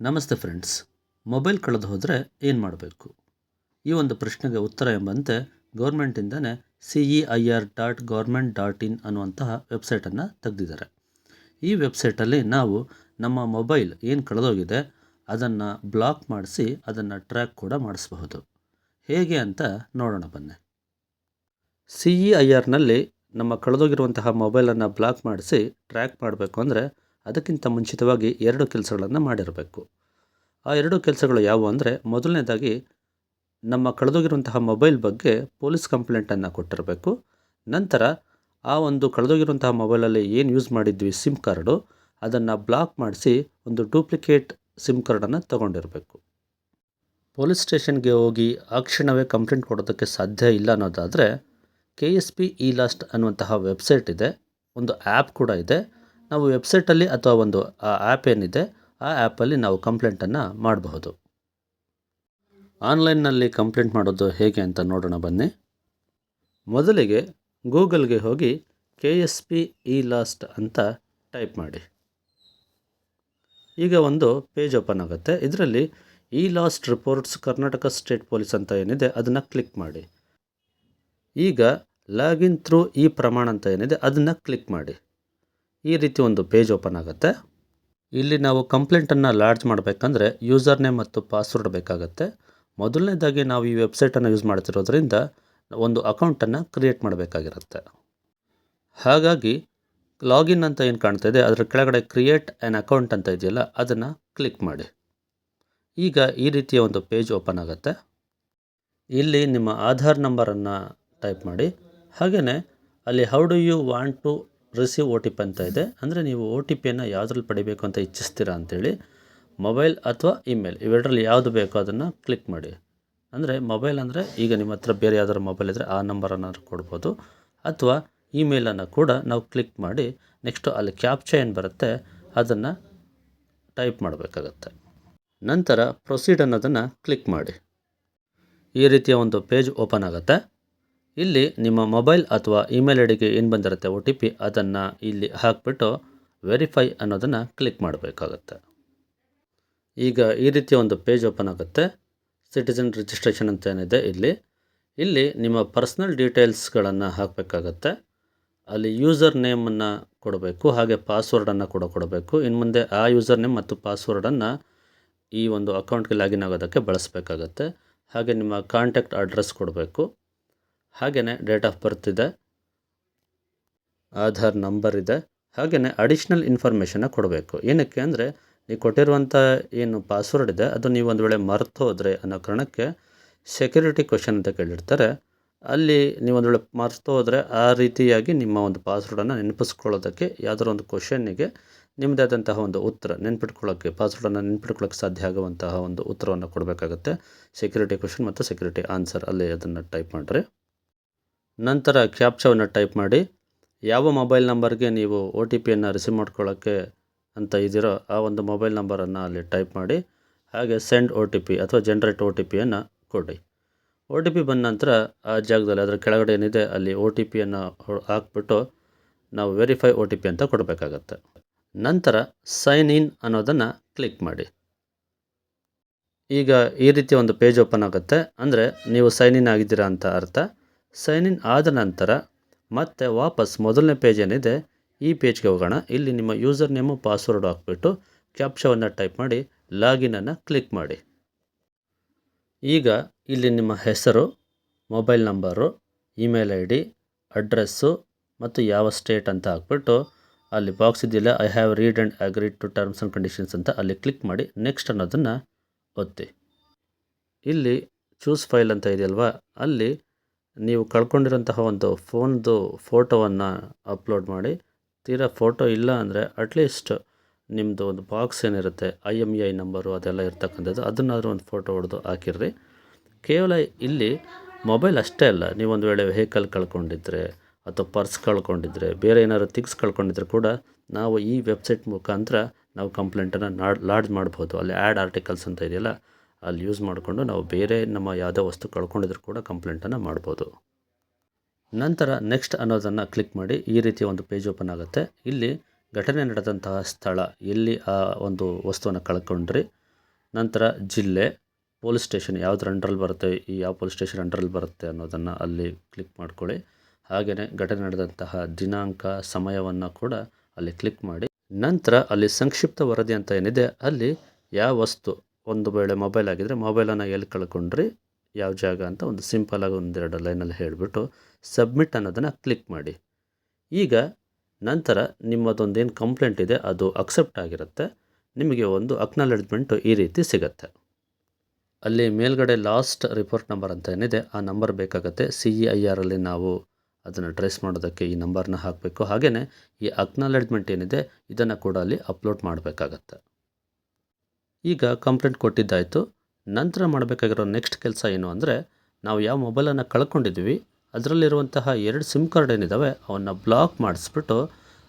ನಮಸ್ತೆ friends. Mobile ಕಳೆದು ಹೋದರೆ ಏನು ಮಾಡಬೇಕು? ಈ ಒಂದು ಪ್ರಶ್ನೆಗೆ ಉತ್ತರ ಎಂಬಂತೆ ಗೌರ್ಮೆಂಟಿಂದನೇ C E I R dot government dot in ಅನ್ನುವಂತಹ ವೆಬ್ಸೈಟನ್ನು ತೆಗೆದಿದ್ದಾರೆ. ಈ ವೆಬ್ಸೈಟಲ್ಲಿ ನಾವು ನಮ್ಮ ಮೊಬೈಲ್ ಏನು ಕಳೆದೋಗಿದೆ, ಅದನ್ನು ಬ್ಲಾಕ್ ಮಾಡಿಸಿ ಅದನ್ನು ಟ್ರ್ಯಾಕ್ ಕೂಡ ಮಾಡಿಸಬಹುದು. ಹೇಗೆ ಅಂತ ನೋಡೋಣ ಬನ್ನಿ. ಸಿ ಇ ಐ ಆರ್ನಲ್ಲಿ ನಮ್ಮ ಕಳೆದೋಗಿರುವಂತಹ ಮೊಬೈಲನ್ನು ಬ್ಲಾಕ್ ಮಾಡಿಸಿ ಟ್ರ್ಯಾಕ್ ಮಾಡಬೇಕು ಅಂದರೆ ಅದಕ್ಕಿಂತ ಮುಂಚಿತವಾಗಿ ಎರಡು ಕೆಲಸಗಳನ್ನು ಮಾಡಿರಬೇಕು. ಆ ಎರಡು ಕೆಲಸಗಳು ಯಾವುವು ಅಂದರೆ, ಮೊದಲನೇದಾಗಿ ನಮ್ಮ ಕಳೆದೋಗಿರುವಂತಹ ಮೊಬೈಲ್ ಬಗ್ಗೆ ಪೊಲೀಸ್ ಕಂಪ್ಲೇಂಟನ್ನು ಕೊಟ್ಟಿರಬೇಕು. ನಂತರ ಆ ಒಂದು ಕಳೆದೋಗಿರುವಂತಹ ಮೊಬೈಲಲ್ಲಿ ಏನು ಯೂಸ್ ಮಾಡಿದ್ವಿ ಸಿಮ್ ಕಾರ್ಡು, ಅದನ್ನು ಬ್ಲಾಕ್ ಮಾಡಿಸಿ ಒಂದು ಡೂಪ್ಲಿಕೇಟ್ ಸಿಮ್ ಕಾರ್ಡನ್ನು ತೊಗೊಂಡಿರಬೇಕು. ಪೊಲೀಸ್ ಸ್ಟೇಷನ್ಗೆ ಹೋಗಿ ಆ ಕ್ಷಣವೇ ಕಂಪ್ಲೇಂಟ್ ಕೊಡೋದಕ್ಕೆ ಸಾಧ್ಯ ಇಲ್ಲ ಅನ್ನೋದಾದರೆ, K S P E lost ಅನ್ನುವಂತಹ ವೆಬ್ಸೈಟ್ ಇದೆ, ಒಂದು ಆ್ಯಪ್ ಕೂಡ ಇದೆ. ನಾವು ವೆಬ್ಸೈಟಲ್ಲಿ ಅಥವಾ ಒಂದು, ಆ, ಆ್ಯಪ್ ಏನಿದೆ, ಆ ಆ್ಯಪಲ್ಲಿ ನಾವು ಕಂಪ್ಲೇಂಟನ್ನು ಮಾಡಬಹುದು. ಆನ್ಲೈನ್ನಲ್ಲಿ ಕಂಪ್ಲೇಂಟ್ ಮಾಡೋದು ಹೇಗೆ ಅಂತ ನೋಡೋಣ ಬನ್ನಿ. ಮೊದಲಿಗೆ ಗೂಗಲ್ಗೆ ಹೋಗಿ K S P E lost ಅಂತ ಟೈಪ್ ಮಾಡಿ. ಈಗ ಒಂದು ಪೇಜ್ ಓಪನ್ ಆಗುತ್ತೆ. ಇದರಲ್ಲಿ E lost reports, Karnataka state police ಅಂತ ಏನಿದೆ, ಅದನ್ನು ಕ್ಲಿಕ್ ಮಾಡಿ. ಈಗ ಲಾಗಿನ್ ಥ್ರೂ ಈ ಪ್ರಮಾಣ ಅಂತ ಏನಿದೆ, ಅದನ್ನು ಕ್ಲಿಕ್ ಮಾಡಿ. ಈ ರೀತಿ ಒಂದು ಪೇಜ್ ಓಪನ್ ಆಗುತ್ತೆ. ಇಲ್ಲಿ ನಾವು ಕಂಪ್ಲೇಂಟನ್ನು ಲಾಡ್ಜ್ ಮಾಡಬೇಕಂದ್ರೆ ಯೂಸರ್ ನೇಮ್ ಮತ್ತು ಪಾಸ್ವರ್ಡ್ ಬೇಕಾಗುತ್ತೆ. ಮೊದಲನೇದಾಗಿ ನಾವು ಈ ವೆಬ್ಸೈಟನ್ನು ಯೂಸ್ ಮಾಡ್ತಿರೋದ್ರಿಂದ ಒಂದು ಅಕೌಂಟನ್ನು ಕ್ರಿಯೇಟ್ ಮಾಡಬೇಕಾಗಿರುತ್ತೆ. ಹಾಗಾಗಿ ಲಾಗಿನ್ ಅಂತ ಏನು ಕಾಣ್ತಾ ಇದೆ, ಅದರ ಕೆಳಗಡೆ ಕ್ರಿಯೇಟ್ ಆ್ಯನ್ ಅಕೌಂಟ್ ಅಂತ ಇದೆಯಲ್ಲ, ಅದನ್ನು ಕ್ಲಿಕ್ ಮಾಡಿ. ಈಗ ಈ ರೀತಿಯ ಒಂದು ಪೇಜ್ ಓಪನ್ ಆಗುತ್ತೆ. ಇಲ್ಲಿ ನಿಮ್ಮ ಆಧಾರ್ ನಂಬರನ್ನು ಟೈಪ್ ಮಾಡಿ. ಹಾಗೆಯೇ ಅಲ್ಲಿ how do you want to receive O T P ಅಂತ ಇದೆ. ಅಂದರೆ ನೀವು ಓ ಟಿ ಪಿಯನ್ನು ಯಾವುದ್ರಲ್ಲಿ ಪಡಿಬೇಕು ಅಂತ ಇಚ್ಛಿಸ್ತೀರಾ ಅಂತೇಳಿ ಮೊಬೈಲ್ ಅಥವಾ ಇಮೇಲ್ ಇವೆರಡರಲ್ಲಿ ಯಾವುದು ಬೇಕೋ ಅದನ್ನು ಕ್ಲಿಕ್ ಮಾಡಿ. ಅಂದರೆ ಮೊಬೈಲ್ ಅಂದರೆ ಈಗ ನಿಮ್ಮ ಹತ್ರ ಬೇರೆ ಯಾವ್ದಾದ್ರು ಮೊಬೈಲ್ ಇದ್ದರೆ ಆ ನಂಬರನ್ನು ಕೊಡ್ಬೋದು. ಅಥವಾ ಇಮೇಲನ್ನು ಕೂಡ ನಾವು ಕ್ಲಿಕ್ ಮಾಡಿ ನೆಕ್ಸ್ಟು ಅಲ್ಲಿ ಕ್ಯಾಪ್ಚ ಏನು ಬರುತ್ತೆ ಅದನ್ನು ಟೈಪ್ ಮಾಡಬೇಕಾಗತ್ತೆ. ನಂತರ ಪ್ರೊಸೀಡ್ ಅನ್ನೋದನ್ನು ಕ್ಲಿಕ್ ಮಾಡಿ. ಈ ರೀತಿಯ ಒಂದು ಪೇಜ್ ಓಪನ್ ಆಗುತ್ತೆ. ಇಲ್ಲಿ ನಿಮ್ಮ ಮೊಬೈಲ್ ಅಥವಾ ಇಮೇಲ್ ಐಡಿಗೆ ಏನು ಬಂದಿರುತ್ತೆ ಒ ಟಿ ಪಿ ಅದನ್ನು ಇಲ್ಲಿ ಹಾಕಿಬಿಟ್ಟು ವೆರಿಫೈ ಅನ್ನೋದನ್ನು ಕ್ಲಿಕ್ ಮಾಡಬೇಕಾಗತ್ತೆ. ಈಗ ಈ ರೀತಿಯ ಒಂದು ಪೇಜ್ ಓಪನ್ ಆಗುತ್ತೆ. ಸಿಟಿಸನ್ ರಿಜಿಸ್ಟ್ರೇಷನ್ ಅಂತ ಏನಿದೆ ಇಲ್ಲಿ. ಇಲ್ಲಿ ನಿಮ್ಮ ಪರ್ಸ್ನಲ್ ಡೀಟೇಲ್ಸ್ಗಳನ್ನು ಹಾಕಬೇಕಾಗತ್ತೆ. ಅಲ್ಲಿ ಯೂಸರ್ ನೇಮನ್ನು ಕೊಡಬೇಕು, ಹಾಗೆ ಪಾಸ್ವರ್ಡನ್ನು ಕೂಡ ಕೊಡಬೇಕು. ಇನ್ನು ಮುಂದೆ ಆ ಯೂಸರ್ ನೇಮ್ ಮತ್ತು ಪಾಸ್ವರ್ಡನ್ನು ಈ ಒಂದು ಅಕೌಂಟ್ಗೆ ಲಾಗಿನ್ ಆಗೋದಕ್ಕೆ ಬಳಸಬೇಕಾಗತ್ತೆ. ಹಾಗೆ ನಿಮ್ಮ ಕಾಂಟ್ಯಾಕ್ಟ್ ಅಡ್ರೆಸ್ ಕೊಡಬೇಕು. ಹಾಗೆಯೇ ಡೇಟ್ ಆಫ್ ಬರ್ತ್ ಇದೆ, ಆಧಾರ್ ನಂಬರ್ ಇದೆ ಹಾಗೆಯೇ ಅಡಿಷ್ನಲ್ ಇನ್ಫಾರ್ಮೇಷನ್ನ ಕೊಡಬೇಕು. ಏನಕ್ಕೆ ಅಂದರೆ, ನೀವು ಕೊಟ್ಟಿರುವಂಥ ಏನು ಪಾಸ್ವರ್ಡ್ ಇದೆ, ಅದು ನೀವು ಒಂದು ವೇಳೆ ಮರೆತು ಹೋದರೆ ಅನ್ನೋ ಕಾರಣಕ್ಕೆ ಸೆಕ್ಯೂರಿಟಿ ಕ್ವಶನ್ ಅಂತ ಕೇಳಿರ್ತಾರೆ. ಅಲ್ಲಿ ನೀವು ಒಂದು ವೇಳೆ ಮರೆತು ಹೋದರೆ ಆ ರೀತಿಯಾಗಿ ನಿಮ್ಮ ಒಂದು ಪಾಸ್ವರ್ಡನ್ನು ನೆನಪಿಸ್ಕೊಳ್ಳೋದಕ್ಕೆ ಯಾವುದಾದ್ರು ಒಂದು ಕ್ವಶನ್ನಿಗೆ ನಿಮ್ಮದೇ ಆದಂತಹ ಒಂದು ಉತ್ತರ ನೆನ್ಪಿಟ್ಕೊಳ್ಳೋಕ್ಕೆ ಪಾಸ್ವರ್ಡನ್ನು ನೆನ್ಪಿಟ್ಕೊಳ್ಳೋಕ್ಕೆ ಸಾಧ್ಯ ಆಗುವಂತಹ ಒಂದು ಉತ್ತರವನ್ನು ಕೊಡಬೇಕಾಗುತ್ತೆ. ಸೆಕ್ಯೂರಿಟಿ ಕ್ವಶನ್ ಮತ್ತು ಸೆಕ್ಯೂರಿಟಿ ಆನ್ಸರ್ ಅಲ್ಲಿ ಅದನ್ನು ಟೈಪ್ ಮಾಡಿರಿ. ನಂತರ ಕ್ಯಾಪ್ಚವನ್ನು ಟೈಪ್ ಮಾಡಿ, ಯಾವ ಮೊಬೈಲ್ ನಂಬರ್ಗೆ ನೀವು ಒ ಟಿ ಪಿಯನ್ನು ರಿಸೀವ್ ಮಾಡ್ಕೊಳ್ಳೋಕ್ಕೆ ಅಂತ ಇದ್ದೀರೋ ಆ ಒಂದು ಮೊಬೈಲ್ ನಂಬರನ್ನು ಅಲ್ಲಿ ಟೈಪ್ ಮಾಡಿ, ಹಾಗೆ ಸೆಂಡ್ ಒ ಟಿ ಪಿ ಅಥವಾ ಜನ್ರೇಟ್ ಒ ಟಿ ಪಿಯನ್ನು ಕೊಡಿ. ಒ ಟಿ ಪಿ ಬಂದ ನಂತರ ಆ ಜಾಗದಲ್ಲಿ ಅದರ ಕೆಳಗಡೆ ಏನಿದೆ ಅಲ್ಲಿ ಒ ಟಿ ಪಿಯನ್ನು ಹಾಕ್ಬಿಟ್ಟು ನಾವು ವೆರಿಫೈ ಒ ಟಿ ಪಿ ಅಂತ ಕೊಡಬೇಕಾಗತ್ತೆ. ನಂತರ ಸೈನ್ ಇನ್ ಅನ್ನೋದನ್ನು ಕ್ಲಿಕ್ ಮಾಡಿ. ಈಗ ಈ ರೀತಿ ಒಂದು ಪೇಜ್ ಓಪನ್ ಆಗುತ್ತೆ. ಅಂದರೆ ನೀವು ಸೈನ್ ಇನ್ ಆಗಿದ್ದೀರಾ ಅಂತ ಅರ್ಥ. ಸೈನ್ ಇನ್ ಆದ ನಂತರ ಮತ್ತೆ ವಾಪಸ್ ಮೊದಲನೇ ಪೇಜ್ ಏನಿದೆ ಈ ಪೇಜ್ಗೆ ಹೋಗೋಣ. ಇಲ್ಲಿ ನಿಮ್ಮ ಯೂಸರ್ ನೇಮು ಪಾಸ್ವರ್ಡ್ ಹಾಕ್ಬಿಟ್ಟು ಕ್ಯಾಪ್ಷವನ್ನು ಟೈಪ್ ಮಾಡಿ ಲಾಗಿನನ್ನು ಕ್ಲಿಕ್ ಮಾಡಿ. ಈಗ ಇಲ್ಲಿ ನಿಮ್ಮ ಹೆಸರು mobile number email I D address ಮತ್ತು ಯಾವ ಸ್ಟೇಟ್ ಅಂತ ಹಾಕ್ಬಿಟ್ಟು ಅಲ್ಲಿ ಬಾಕ್ಸ್ ಇದೆಯಲ್ಲ I have read and agreed to terms and conditions ಅಂತ ಅಲ್ಲಿ ಕ್ಲಿಕ್ ಮಾಡಿ ನೆಕ್ಸ್ಟ್ ಅನ್ನೋದನ್ನು ಒತ್ತಿ. ಇಲ್ಲಿ ಚೂಸ್ ಫೈಲ್ ಅಂತ ಇದೆಯಲ್ವಾ, ಅಲ್ಲಿ ನೀವು ಕಳ್ಕೊಂಡಿರೋಂತಹ ಒಂದು ಫೋನ್ದು ಫೋಟೋವನ್ನು ಅಪ್ಲೋಡ್ ಮಾಡಿ. ತೀರಾ ಫೋಟೋ ಇಲ್ಲ ಅಂದರೆ ಅಟ್ಲೀಸ್ಟ್ ನಿಮ್ಮದು ಒಂದು ಬಾಕ್ಸ್ ಏನಿರುತ್ತೆ I M E I number ಅದೆಲ್ಲ ಇರ್ತಕ್ಕಂಥದ್ದು, ಅದನ್ನಾದರೂ ಒಂದು ಫೋಟೋ ಹೊಡೆದು ಹಾಕಿರ್ರಿ. ಕೇವಲ ಇಲ್ಲಿ ಮೊಬೈಲ್ ಅಷ್ಟೇ ಅಲ್ಲ ನೀವೊಂದು ವೇಳೆ ವೆಹಿಕಲ್ ಕಳ್ಕೊಂಡಿದ್ರೆ ಅಥವಾ ಪರ್ಸ್ ಕಳ್ಕೊಂಡಿದ್ರೆ, ಬೇರೆ ಏನಾದ್ರು ಥಿಂಗ್ಸ್ ಕಳ್ಕೊಂಡಿದ್ರೆ ಕೂಡ ನಾವು ಈ ವೆಬ್ಸೈಟ್ ಮುಖಾಂತರ ನಾವು ಕಂಪ್ಲೇಂಟನ್ನು ನಾಡ್ ಲಾಡ್ಜ್ ಮಾಡ್ಬೋದು. ಅಲ್ಲಿ ಆ್ಯಡ್ ಆರ್ಟಿಕಲ್ಸ್ ಅಂತ ಇದೆಯಲ್ಲ ಅಲ್ಲಿ ಯೂಸ್ ಮಾಡಿಕೊಂಡು ನಾವು ಬೇರೆ ನಮ್ಮ ಯಾವುದೇ ವಸ್ತು ಕಳ್ಕೊಂಡಿದ್ರು ಕೂಡ ಕಂಪ್ಲೇಂಟನ್ನು ಮಾಡ್ಬೋದು. ನಂತರ ನೆಕ್ಸ್ಟ್ ಅನ್ನೋದನ್ನು ಕ್ಲಿಕ್ ಮಾಡಿ ಈ ರೀತಿಯ ಒಂದು ಪೇಜ್ ಓಪನ್ ಆಗುತ್ತೆ. ಇಲ್ಲಿ ಘಟನೆ ನಡೆದಂತಹ ಸ್ಥಳ ಎಲ್ಲಿ ಆ ಒಂದು ವಸ್ತುವನ್ನು ಕಳ್ಕೊಂಡ್ರಿ. ನಂತರ ಜಿಲ್ಲೆ ಪೊಲೀಸ್ ಸ್ಟೇಷನ್ ಯಾವುದ್ರ ಅಂಡ್ರಲ್ಲಿ ಬರುತ್ತೆ, ಈ ಯಾವ ಪೊಲೀಸ್ ಸ್ಟೇಷನ್ ಅಂಡ್ರಲ್ಲಿ ಬರುತ್ತೆ ಅನ್ನೋದನ್ನು ಅಲ್ಲಿ ಕ್ಲಿಕ್ ಮಾಡ್ಕೊಳ್ಳಿ. ಹಾಗೆಯೇ ಘಟನೆ ನಡೆದಂತಹ ದಿನಾಂಕ, ಸಮಯವನ್ನು ಕೂಡ ಅಲ್ಲಿ ಕ್ಲಿಕ್ ಮಾಡಿ. ನಂತರ ಅಲ್ಲಿ ಸಂಕ್ಷಿಪ್ತ ವರದಿ ಅಂತ ಏನಿದೆ, ಅಲ್ಲಿ ಯಾವ ವಸ್ತು ಒಂದು ವೇಳೆ ಮೊಬೈಲ್ ಆಗಿದ್ದರೆ ಮೊಬೈಲನ್ನು ಎಲ್ಲಿ ಕಳ್ಕೊಂಡ್ರಿ? ಯಾವ ಜಾಗ ಅಂತ ಒಂದು ಸಿಂಪಲಾಗಿ ಒಂದೆರಡು ಲೈನಲ್ಲಿ ಹೇಳಿಬಿಟ್ಟು ಸಬ್ಮಿಟ್ ಅನ್ನೋದನ್ನು ಕ್ಲಿಕ್ ಮಾಡಿ. ಈಗ ನಂತರ ನಿಮ್ಮದೊಂದೇನು ಕಂಪ್ಲೇಂಟ್ ಇದೆ, ಅದು ಅಕ್ಸೆಪ್ಟ್ ಆಗಿರುತ್ತೆ. ನಿಮಗೆ ಒಂದು ಅಕ್ನಾಲೆಜ್ಮೆಂಟು ಈ ರೀತಿ ಸಿಗುತ್ತೆ. ಅಲ್ಲಿ ಮೇಲ್ಗಡೆ ಲಾಸ್ಟ್ ರಿಪೋರ್ಟ್ ನಂಬರ್ ಅಂತ ಏನಿದೆ, ಆ ನಂಬರ್ ಬೇಕಾಗುತ್ತೆ. ಸಿ ಇ ಐ ಆರಲ್ಲಿ ನಾವು ಅದನ್ನು ಟ್ರೇಸ್ ಮಾಡೋದಕ್ಕೆ ಈ ನಂಬರ್ನ ಹಾಕಬೇಕು. ಹಾಗೆಯೇ ಈ ಅಕ್ನಾಲೆಜ್ಮೆಂಟ್ ಏನಿದೆ, ಇದನ್ನು ಕೂಡ ಅಲ್ಲಿ ಅಪ್ಲೋಡ್ ಮಾಡಬೇಕಾಗತ್ತೆ. ಈಗ ಕಂಪ್ಲೇಂಟ್ ಕೊಟ್ಟಿದ್ದಾಯಿತು. ನಂತರ ಮಾಡಬೇಕಾಗಿರೋ ನೆಕ್ಸ್ಟ್ ಕೆಲಸ ಏನು ಅಂದರೆ, ನಾವು ಯಾವ ಮೊಬೈಲನ್ನು ಕಳ್ಕೊಂಡಿದ್ವಿ ಅದರಲ್ಲಿರುವಂತಹ ಎರಡು ಸಿಮ್ ಕಾರ್ಡ್ ಏನಿದ್ದಾವೆ ಅವನ್ನು ಬ್ಲಾಕ್ ಮಾಡಿಸ್ಬಿಟ್ಟು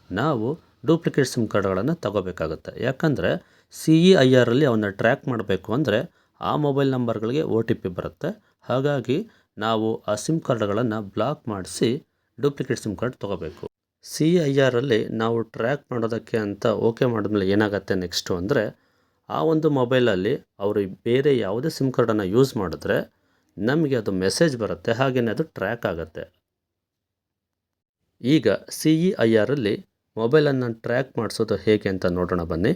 ನಾವು ಡೂಪ್ಲಿಕೇಟ್ ಸಿಮ್ ಕಾರ್ಡ್ಗಳನ್ನು ತಗೋಬೇಕಾಗುತ್ತೆ. ಯಾಕಂದರೆ ಸಿ ಇ ಐ ಆರಲ್ಲಿ ಅವನ್ನ ಟ್ರ್ಯಾಕ್ ಮಾಡಬೇಕು ಅಂದರೆ ಆ ಮೊಬೈಲ್ ನಂಬರ್ಗಳಿಗೆ ಒ ಟಿ ಪಿ ಬರುತ್ತೆ. ಹಾಗಾಗಿ ನಾವು ಆ ಸಿಮ್ ಕಾರ್ಡ್ಗಳನ್ನು ಬ್ಲಾಕ್ ಮಾಡಿಸಿ ಡೂಪ್ಲಿಕೇಟ್ ಸಿಮ್ ಕಾರ್ಡ್ ತೊಗೋಬೇಕು. ಸಿ ಐ ಆರಲ್ಲಿ ನಾವು ಟ್ರ್ಯಾಕ್ ಮಾಡೋದಕ್ಕೆ ಅಂತ ಓಕೆ ಮಾಡಿದ್ಮೇಲೆ ಏನಾಗುತ್ತೆ ನೆಕ್ಸ್ಟು ಅಂದರೆ ಆ ಒಂದು ಮೊಬೈಲಲ್ಲಿ ಅವರು ಬೇರೆ ಯಾವುದೇ ಸಿಮ್ ಕಾರ್ಡನ್ನು ಯೂಸ್ ಮಾಡಿದ್ರೆ ನಮಗೆ ಅದು ಮೆಸೇಜ್ ಬರುತ್ತೆ ಹಾಗೆಯೇ ಅದು ಟ್ರ್ಯಾಕ್ ಆಗುತ್ತೆ. ಈಗ ಸಿ ಇ ಐ ಆರಲ್ಲಿ ಮೊಬೈಲನ್ನು ಟ್ರ್ಯಾಕ್ ಮಾಡಿಸೋದು ಹೇಗೆ ಅಂತ ನೋಡೋಣ ಬನ್ನಿ.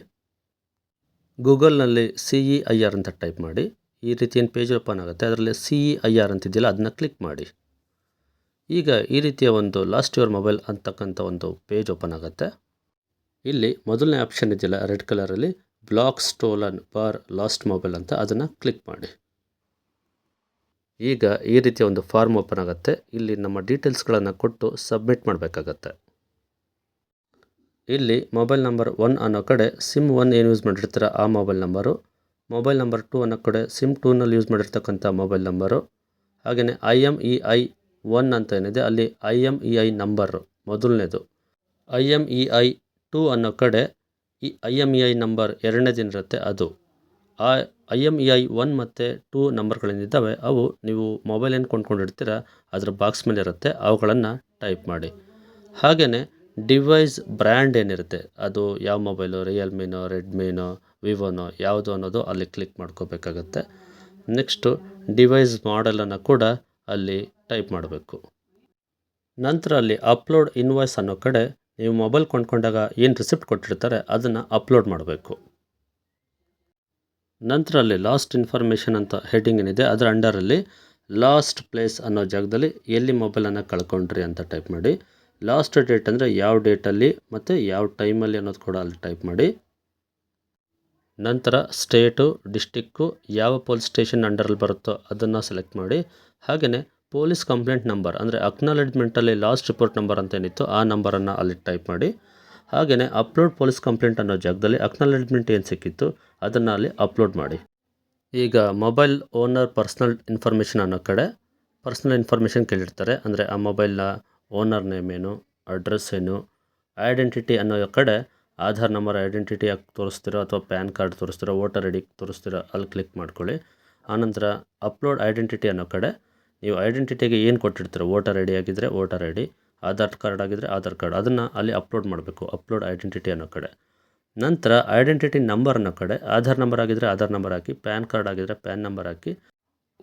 ಗೂಗಲ್ನಲ್ಲಿ ಸಿ ಇ ಐ ಆರ್ ಅಂತ ಟೈಪ್ ಮಾಡಿ, ಈ ರೀತಿ ಏನು ಪೇಜ್ ಓಪನ್ ಆಗುತ್ತೆ, ಅದರಲ್ಲಿ ಸಿ ಇ ಐ ಆರ್ ಅಂತಿದೆಯಲ್ಲ, ಅದನ್ನ ಕ್ಲಿಕ್ ಮಾಡಿ. ಈಗ ಈ ರೀತಿಯ ಒಂದು ಲಾಸ್ಟ್ ಯುವರ್ ಮೊಬೈಲ್ ಅಂತಕ್ಕಂಥ ಒಂದು ಪೇಜ್ ಓಪನ್ ಆಗುತ್ತೆ. ಇಲ್ಲಿ ಮೊದಲನೇ ಆಪ್ಷನ್ ಇದೆಯಲ್ಲ, ರೆಡ್ ಕಲರಲ್ಲಿ block stolen bar lost mobile ಅಂತ ಅದನ್ನು ಕ್ಲಿಕ್ ಮಾಡಿ. ಈಗ ಈ ರೀತಿಯ ಒಂದು ಫಾರ್ಮ್ ಓಪನ್ ಆಗುತ್ತೆ. ಇಲ್ಲಿ ನಮ್ಮ ಡೀಟೇಲ್ಸ್ಗಳನ್ನು ಕೊಟ್ಟು ಸಬ್ಮಿಟ್ ಮಾಡಬೇಕಾಗತ್ತೆ. ಇಲ್ಲಿ ಮೊಬೈಲ್ ನಂಬರ್ ಒನ್ ಅನ್ನೋ ಕಡೆ ಸಿಮ್ ಒನ್ ಏನು ಯೂಸ್ ಮಾಡಿರ್ತೀರ ಆ mobile number. Mobile number two ಅನ್ನೋ ಕಡೆ ಸಿಮ್ ಟೂನಲ್ಲಿ ಯೂಸ್ ಮಾಡಿರ್ತಕ್ಕಂಥ ಮೊಬೈಲ್ ನಂಬರು. ಹಾಗೆಯೇ I M E I one ಅಂತ ಏನಿದೆ ಅಲ್ಲಿ I M E I number ಮೊದಲನೇದು. I M E I two ಅನ್ನೋ ಕಡೆ ಈ I M E I number ಎರಡನೇದಿರುತ್ತೆ ಅದು. ಆ I M E I one ಮತ್ತು ಟೂ ನಂಬರ್ಗಳೇನಿದ್ದಾವೆ ಅವು ನೀವು ಮೊಬೈಲ್ ಏನು ಕೊಂಡ್ಕೊಂಡಿರ್ತೀರ, ಅದರ ಬಾಕ್ಸ್ ಮೇಲೆ ಇರುತ್ತೆ ಅವುಗಳನ್ನು ಟೈಪ್ ಮಾಡಿ. ಹಾಗೆಯೇ ಡಿವೈಸ್ ಬ್ರ್ಯಾಂಡ್ ಏನಿರುತ್ತೆ, ಅದು ಯಾವ ಮೊಬೈಲು, ರಿಯಲ್ಮಿನೋ, ರೆಡ್ಮಿನೋ, ವಿವೋನೋ, ಯಾವುದು ಅನ್ನೋದು ಅಲ್ಲಿ ಕ್ಲಿಕ್ ಮಾಡ್ಕೋಬೇಕಾಗತ್ತೆ. ನೆಕ್ಸ್ಟು ಡಿವೈಸ್ ಮಾಡೆಲನ್ನು ಕೂಡ ಅಲ್ಲಿ ಟೈಪ್ ಮಾಡಬೇಕು. ನಂತರ ಅಲ್ಲಿ ಅಪ್ಲೋಡ್ ಇನ್ವಾಯ್ಸ್ ಅನ್ನೋ ಕಡೆ ನೀವು ಮೊಬೈಲ್ ಕೊಂಡ್ಕೊಂಡಾಗ ಏನು ರಿಸಿಪ್ಟ್ ಕೊಟ್ಟಿರ್ತಾರೆ ಅದನ್ನು ಅಪ್ಲೋಡ್ ಮಾಡಬೇಕು. ನಂತರ ಅಲ್ಲಿ ಲಾಸ್ಟ್ ಇನ್ಫಾರ್ಮೇಷನ್ ಅಂತ ಹೆಡಿಂಗ್ ಏನಿದೆ, ಅದರ ಅಂಡರಲ್ಲಿ ಲಾಸ್ಟ್ ಪ್ಲೇಸ್ ಅನ್ನೋ ಜಾಗದಲ್ಲಿ ಎಲ್ಲಿ ಮೊಬೈಲನ್ನು ಕಳ್ಕೊಂಡ್ರಿ ಅಂತ ಟೈಪ್ ಮಾಡಿ. ಲಾಸ್ಟ್ ಡೇಟ್ ಅಂದರೆ ಯಾವ ಡೇಟಲ್ಲಿ ಮತ್ತು ಯಾವ ಟೈಮಲ್ಲಿ ಅನ್ನೋದು ಕೂಡ ಅಲ್ಲಿ ಟೈಪ್ ಮಾಡಿ. ನಂತರ ಸ್ಟೇಟು ಡಿಸ್ಟಿಕ್ಕು ಯಾವ ಪೊಲೀಸ್ ಸ್ಟೇಷನ್ ಅಂಡರಲ್ಲಿ ಬರುತ್ತೋ ಅದನ್ನು ಸೆಲೆಕ್ಟ್ ಮಾಡಿ. ಹಾಗೆಯೇ ಪೊಲೀಸ್ ಕಂಪ್ಲೇಂಟ್ ನಂಬರ್, ಅಂದರೆ ಅಕ್ನಾಲೆಜ್ಮೆಂಟಲ್ಲಿ ಲಾಸ್ಟ್ ರಿಪೋರ್ಟ್ ನಂಬರ್ ಅಂತ ಏನಿತ್ತು ಆ ನಂಬರನ್ನು ಅಲ್ಲಿ ಟೈಪ್ ಮಾಡಿ. ಹಾಗೆಯೇ ಅಪ್ಲೋಡ್ ಪೊಲೀಸ್ ಕಂಪ್ಲೇಂಟ್ ಅನ್ನೋ ಜಾಗದಲ್ಲಿ ಅಕ್ನಾಲೆಜ್ಮೆಂಟ್ ಏನು ಸಿಕ್ಕಿತ್ತು, ಅದನ್ನು ಅಲ್ಲಿ ಅಪ್ಲೋಡ್ ಮಾಡಿ. ಈಗ ಮೊಬೈಲ್ ಓನರ್ ಪರ್ಸ್ನಲ್ ಇನ್ಫಾರ್ಮೇಷನ್ ಅನ್ನೋ ಕಡೆ ಪರ್ಸ್ನಲ್ ಇನ್ಫಾರ್ಮೇಷನ್ ಕೇಳಿರ್ತಾರೆ, ಅಂದರೆ ಆ ಮೊಬೈಲ್ನ ಓನರ್ ನೇಮ್ ಏನು ಅಡ್ರೆಸ್ ಏನು ಐಡೆಂಟಿಟಿ ಅನ್ನೋ ಕಡೆ, ಆಧಾರ್ ನಂಬರ್ ಐಡೆಂಟಿಟಿ ಯಾಕೆ ತೋರಿಸ್ತಿರೋ ಅಥವಾ ಪ್ಯಾನ್ ಕಾರ್ಡ್ ತೋರಿಸ್ತಿರೋ ವೋಟರ್ ಐ ಡಿ ತೋರಿಸ್ತಿರೋ, ಅಲ್ಲಿ ಕ್ಲಿಕ್ ಮಾಡ್ಕೊಳ್ಳಿ. ಆನಂತರ ಅಪ್ಲೋಡ್ ಐಡೆಂಟಿಟಿ ಅನ್ನೋ ಕಡೆ ನೀವು ಐಡೆಂಟಿಟಿಗೆ ಏನು ಕೊಟ್ಟಿರ್ತೀರ ವೋಟರ್ ಐ ಡಿ ಆಗಿದ್ದರೆ voter I D Aadhaar card ಆಗಿದ್ದರೆ ಆಧಾರ್ ಕಾರ್ಡ್ ಅದನ್ನು ಅಲ್ಲಿ ಅಪ್ಲೋಡ್ ಮಾಡಬೇಕು ಅಪ್ಲೋಡ್ ಐಡೆಂಟಿಟಿ ಅನ್ನೋ ಕಡೆ. ನಂತರ ಐಡೆಂಟಿಟಿ ನಂಬರ್ ಅನ್ನೋ ಕಡೆ ಆಧಾರ್ ನಂಬರ್ ಆಗಿದ್ದರೆ ಆಧಾರ್ ನಂಬರ್ ಹಾಕಿ ಪ್ಯಾನ್ ಕಾರ್ಡ್ ಆಗಿದ್ದರೆ ಪ್ಯಾನ್ ನಂಬರ್ ಹಾಕಿ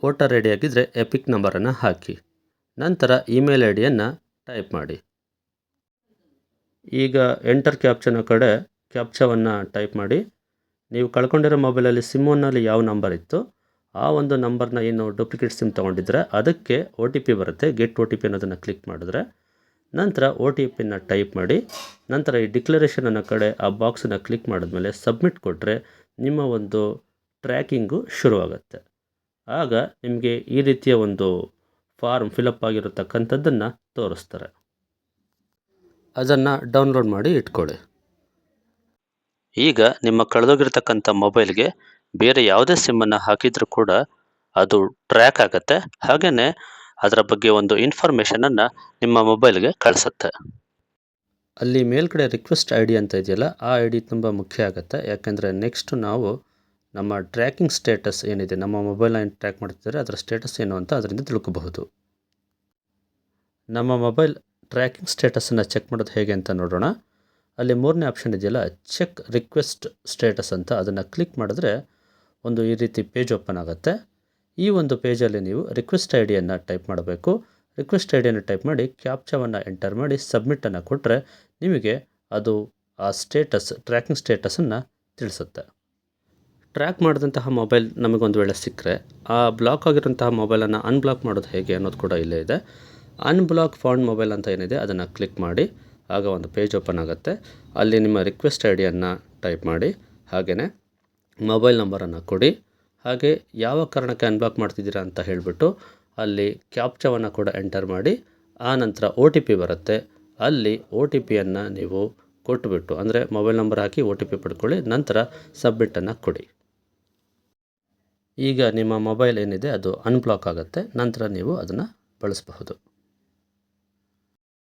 ವೋಟರ್ ಐ ಡಿ ಆಗಿದ್ದರೆ ಎಪಿಕ್ ನಂಬರನ್ನು ಹಾಕಿ. ನಂತರ ಇಮೇಲ್ ಐ ಡಿಯನ್ನು ಟೈಪ್ ಮಾಡಿ. ಈಗ ಎಂಟರ್ ಕ್ಯಾಪ್ಚನ ಕಡೆ ಕ್ಯಾಪ್ಚವನ್ನು ಟೈಪ್ ಮಾಡಿ. ನೀವು ಕಳ್ಕೊಂಡಿರೋ ಮೊಬೈಲಲ್ಲಿ ಸಿಮ್ ಒನ್ನಲ್ಲಿ ಯಾವ ನಂಬರ್ ಇತ್ತು ಆ ಒಂದು ನಂಬರ್ನ ಏನು ಡೂಪ್ಲಿಕೇಟ್ ಸಿಮ್ ತೊಗೊಂಡಿದ್ರೆ ಅದಕ್ಕೆ ಒ ಟಿ ಪಿ ಬರುತ್ತೆ. ಗೆಟ್ ಒ ಟಿ ಪಿ ಅನ್ನೋದನ್ನು ಕ್ಲಿಕ್ ಮಾಡಿದ್ರೆ ನಂತರ ಒ ಟಿ ಪಿನ ಟೈಪ್ ಮಾಡಿ, ನಂತರ ಈ ಡಿಕ್ಲರೇಷನ್ ಅನ್ನೋ ಕಡೆ ಆ ಬಾಕ್ಸನ್ನು ಕ್ಲಿಕ್ ಮಾಡಿದ್ಮೇಲೆ ಸಬ್ಮಿಟ್ ಕೊಟ್ಟರೆ ನಿಮ್ಮ ಒಂದು ಟ್ರ್ಯಾಕಿಂಗು ಶುರುವಾಗುತ್ತೆ. ಆಗ ನಿಮಗೆ ಈ ರೀತಿಯ ಒಂದು ಫಾರ್ಮ್ ಫಿಲಪ್ ಆಗಿರತಕ್ಕಂಥದ್ದನ್ನು ತೋರಿಸ್ತಾರೆ. ಅದನ್ನು ಡೌನ್ಲೋಡ್ ಮಾಡಿ ಇಟ್ಕೊಳ್ಳಿ. ಈಗ ನಿಮ್ಮ ಕಳೆದೋಗಿರ್ತಕ್ಕಂಥ ಮೊಬೈಲ್ಗೆ ಬೇರೆ ಯಾವುದೇ ಸಿಮ್ಮನ್ನು ಹಾಕಿದರೂ ಕೂಡ ಅದು ಟ್ರ್ಯಾಕ್ ಆಗುತ್ತೆ. ಹಾಗೆಯೇ ಅದರ ಬಗ್ಗೆ ಒಂದು ಇನ್ಫಾರ್ಮೇಷನನ್ನು ನಿಮ್ಮ ಮೊಬೈಲ್ಗೆ ಕಳಿಸುತ್ತೆ. ಅಲ್ಲಿ ಮೇಲ್ಗಡೆ ರಿಕ್ವೆಸ್ಟ್ ಐ ಡಿ ಅಂತ ಇದೆಯಲ್ಲ, ಆ ಐ ಡಿ ತುಂಬ ಮುಖ್ಯ ಆಗುತ್ತೆ. ಯಾಕೆಂದರೆ ನೆಕ್ಸ್ಟ್ ನಾವು ನಮ್ಮ ಟ್ರ್ಯಾಕಿಂಗ್ ಸ್ಟೇಟಸ್ ಏನಿದೆ, ನಮ್ಮ ಮೊಬೈಲ್ನ ಏನು ಟ್ರ್ಯಾಕ್ ಮಾಡ್ತಿದ್ದಾರೆ, ಅದರ ಸ್ಟೇಟಸ್ ಏನು ಅಂತ ಅದರಿಂದ ತಿಳ್ಕೋಬಹುದು. ನಮ್ಮ ಮೊಬೈಲ್ ಟ್ರ್ಯಾಕಿಂಗ್ ಸ್ಟೇಟಸನ್ನು ಚೆಕ್ ಮಾಡೋದು ಹೇಗೆ ಅಂತ ನೋಡೋಣ. ಅಲ್ಲಿ ಮೂರನೇ ಆಪ್ಷನ್ ಇದೆಯಲ್ಲ ಚೆಕ್ ರಿಕ್ವೆಸ್ಟ್ ಸ್ಟೇಟಸ್ ಅಂತ. ಅದನ್ನು ಕ್ಲಿಕ್ ಮಾಡಿದ್ರೆ ಒಂದು ಈ ರೀತಿ ಪೇಜ್ ಓಪನ್ ಆಗುತ್ತೆ. ಈ ಒಂದು ಪೇಜಲ್ಲಿ ನೀವು ರಿಕ್ವೆಸ್ಟ್ ಐ ಡಿಯನ್ನು ಟೈಪ್ ಮಾಡಬೇಕು. ರಿಕ್ವೆಸ್ಟ್ ಐ ಡಿಯನ್ನು ಟೈಪ್ ಮಾಡಿ ಕ್ಯಾಪ್ಚವನ್ನು ಎಂಟರ್ ಮಾಡಿ ಸಬ್ಮಿಟನ್ನು ಕೊಟ್ಟರೆ ನಿಮಗೆ ಅದು ಆ ಸ್ಟೇಟಸ್ ಟ್ರ್ಯಾಕಿಂಗ್ ಸ್ಟೇಟಸನ್ನು ತಿಳಿಸುತ್ತೆ. ಟ್ರ್ಯಾಕ್ ಮಾಡಿದಂತಹ ಮೊಬೈಲ್ ನಮಗೊಂದು ವೇಳೆ ಸಿಕ್ಕರೆ, ಆ ಬ್ಲಾಕ್ ಆಗಿರುವಂತಹ ಮೊಬೈಲನ್ನು ಅನ್ಬ್ಲಾಕ್ ಮಾಡೋದು ಹೇಗೆ ಅನ್ನೋದು ಕೂಡ ಇಲ್ಲೇ ಇದೆ. ಅನ್ಬ್ಲಾಕ್ ಫೌಂಡ್ ಮೊಬೈಲ್ ಅಂತ ಏನಿದೆ ಅದನ್ನು ಕ್ಲಿಕ್ ಮಾಡಿ, ಆಗ ಒಂದು ಪೇಜ್ ಓಪನ್ ಆಗುತ್ತೆ. ಅಲ್ಲಿ ನಿಮ್ಮ ರಿಕ್ವೆಸ್ಟ್ ಐ ಡಿಯನ್ನು ಟೈಪ್ ಮಾಡಿ ಹಾಗೆಯೇ ಮೊಬೈಲ್ ನಂಬರನ್ನು ಕೊಡಿ. ಹಾಗೆ ಯಾವ ಕಾರಣಕ್ಕೆ ಅನ್ಬ್ಲಾಕ್ ಮಾಡ್ತಿದ್ದೀರಾ ಅಂತ ಹೇಳಿಬಿಟ್ಟು ಅಲ್ಲಿ ಕ್ಯಾಪ್ಚವನ್ನು ಕೂಡ ಎಂಟರ್ ಮಾಡಿ, ಆ ನಂತರ ಒ ಟಿ ಪಿ ಬರುತ್ತೆ. ಅಲ್ಲಿ ಒ ಟಿ ಪಿಯನ್ನು ನೀವು ಕೊಟ್ಟುಬಿಟ್ಟು ಅಂದರೆ ಮೊಬೈಲ್ ನಂಬರ್ ಹಾಕಿ ಒ ಟಿ ಪಿ ಪಡ್ಕೊಳ್ಳಿ, ನಂತರ ಸಬ್ಮಿಟನ್ನು ಕೊಡಿ. ಈಗ ನಿಮ್ಮ ಮೊಬೈಲ್ ಏನಿದೆ, ಅದು ಅನ್ಬ್ಲಾಕ್ ಆಗುತ್ತೆ. ನಂತರ ನೀವು ಅದನ್ನು ಬಳಸಬಹುದು.